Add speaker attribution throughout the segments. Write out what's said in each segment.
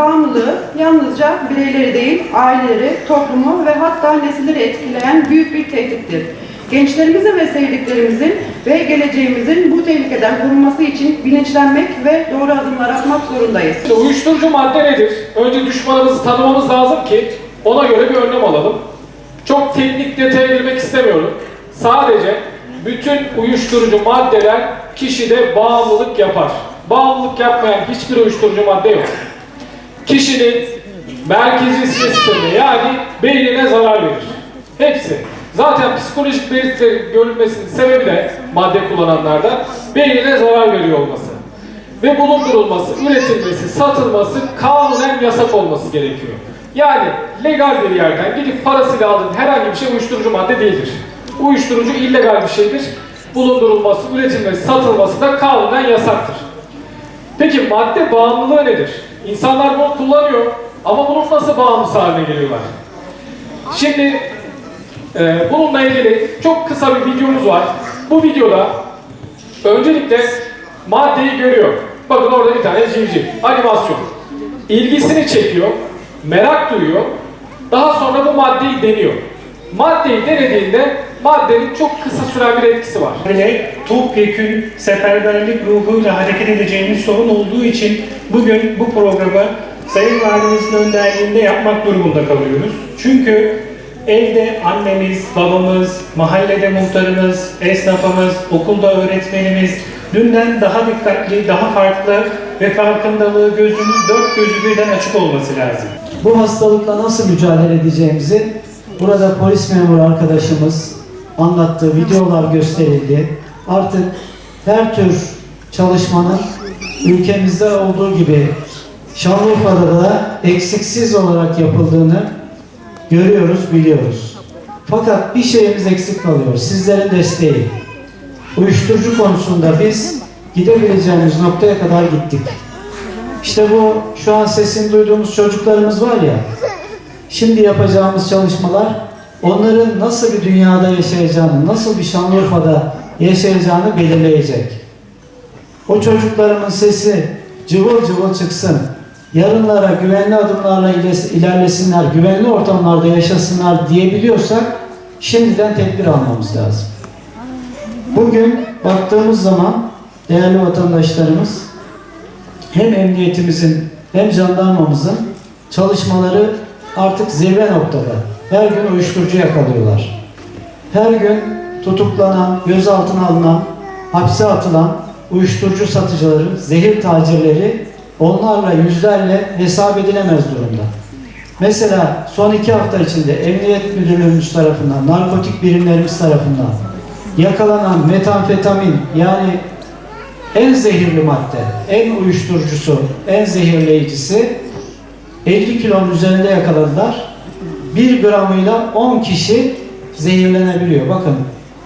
Speaker 1: bağımlılığı yalnızca bireyleri değil, aileleri, toplumu ve hatta nesilleri etkileyen büyük bir tehdittir. Gençlerimizin ve sevdiklerimizin ve geleceğimizin bu tehlikeden korunması için bilinçlenmek ve doğru adımlar atmak zorundayız.
Speaker 2: İşte uyuşturucu madde nedir? Önce düşmanımızı tanımamız lazım ki ona göre bir önlem alalım. Çok teknik detaya girmek istemiyorum. Sadece bütün uyuşturucu maddeler kişide bağımlılık yapar. Bağımlılık yapmayan hiçbir uyuşturucu madde yok. Kişinin merkezi sistemine yani beynine zarar verir. Hepsi. Zaten psikolojik belirtileri görülmesinin sebebi de madde kullananlarda beynine zarar veriyor olması ve bulundurulması, üretilmesi, satılması kanunen yasak olması gerekiyor. Yani legal bir yerden gidip parasıyla aldığın herhangi bir şey uyuşturucu madde değildir. Uyuşturucu illegal bir şeydir. Bulundurulması, üretilmesi, satılması da kanunen yasaktır. Peki madde bağımlılığı nedir? İnsanlar bunu kullanıyor ama bunun nasıl bağımlısı haline geliyorlar? Şimdi e, bununla ilgili çok kısa bir videomuz var. Bu videoda öncelikle maddeyi görüyor. Bakın orada bir tane civciv, animasyon. İlgisini çekiyor, merak duyuyor. Daha sonra bu maddeyi deniyor. Maddeyi denediğinde maddenin çok kısa süren bir etkisi var.
Speaker 3: Böyle topyekün seferberlik ruhuyla hareket edeceğimiz sorun olduğu için bugün bu programı Sayın Valimizin önderliğinde yapmak durumunda kalıyoruz. Çünkü evde annemiz, babamız, mahallede muhtarımız, esnafımız, okulda öğretmenimiz dünden daha dikkatli, daha farklı ve farkındalığı gözünün dört gözü birden açık olması lazım.
Speaker 4: Bu hastalıkla nasıl mücadele edeceğimizi burada polis memuru arkadaşımız anlattığı videolar gösterildi. Artık her tür çalışmanın ülkemizde olduğu gibi Şanlıurfa'da da eksiksiz olarak yapıldığını görüyoruz, biliyoruz. Fakat bir şeyimiz eksik kalıyor. Sizlerin desteği. Uyuşturucu konusunda biz gidebileceğimiz noktaya kadar gittik. İşte bu şu an sesini duyduğumuz çocuklarımız var ya, şimdi yapacağımız çalışmalar onların nasıl bir dünyada yaşayacağını, nasıl bir Şanlıurfa'da yaşayacağını belirleyecek. O çocuklarımın sesi cıvıl cıvıl çıksın. Yarınlara güvenli adımlarla ilerlesinler, güvenli ortamlarda yaşasınlar diyebiliyorsak şimdiden tedbir almamız lazım. Bugün baktığımız zaman değerli vatandaşlarımız hem emniyetimizin hem jandarmamızın çalışmaları artık zirve noktada. Her gün uyuşturucu yakalıyorlar. Her gün tutuklanan, gözaltına alınan, hapse atılan uyuşturucu satıcıları, zehir tacirleri onlarla yüzlerle hesap edilemez durumda. Mesela son iki hafta içinde Emniyet Müdürlüğümüz tarafından, narkotik birimlerimiz tarafından yakalanan metamfetamin yani en zehirli madde, en uyuşturucusu, en zehirleyicisi 50 kilonun üzerinde yakaladılar. 1 gramıyla 10 kişi zehirlenebiliyor. Bakın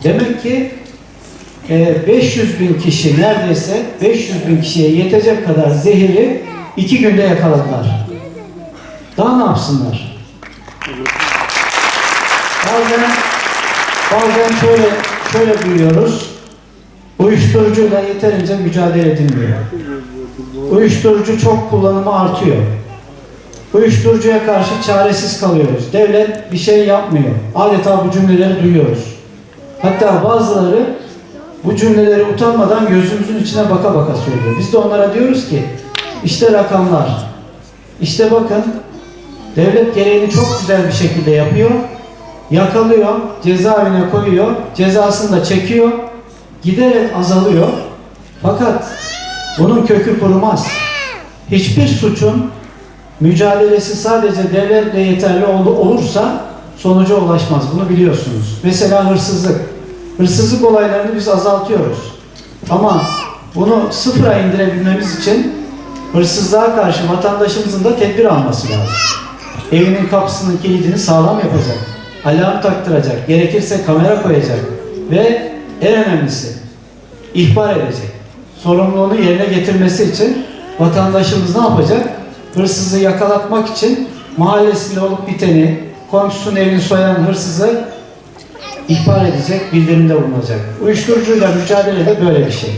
Speaker 4: demek ki e, 500 bin kişi neredeyse 500 bin kişiye yetecek kadar zehiri 2 günde yakaladılar. Daha ne yapsınlar? Bazen, bazen şöyle, şöyle duyuyoruz. Uyuşturucuyla yeterince mücadele edilmiyor. Uyuşturucu çok kullanımı artıyor. Uyuşturucuya karşı çaresiz kalıyoruz. Devlet bir şey yapmıyor. Adeta bu cümleleri duyuyoruz. Hatta bazıları bu cümleleri utanmadan gözümüzün içine baka baka söylüyor. Biz de onlara diyoruz ki işte rakamlar. İşte bakın devlet gereğini çok güzel bir şekilde yapıyor. Yakalıyor, cezaevine koyuyor, cezasını da çekiyor giderek azalıyor. Fakat bunun kökü kurumaz. Hiçbir suçun mücadelesi sadece devletle yeterli ol- olursa sonuca ulaşmaz. Bunu biliyorsunuz. Mesela hırsızlık. Hırsızlık olaylarını biz azaltıyoruz. Ama bunu sıfıra indirebilmemiz için hırsızlığa karşı vatandaşımızın da tedbir alması lazım. Evinin kapısının kilidini sağlam yapacak. Alarm taktıracak. Gerekirse kamera koyacak. Ve en önemlisi ihbar edecek. Sorumluluğunu yerine getirmesi için vatandaşımız ne yapacak? Hırsızı yakalatmak için mahallesinde olup biteni, komşusunun evini soyan hırsızı ihbar edecek, bildirimde bulunacak. Uyuşturucuyla mücadele de böyle bir şey.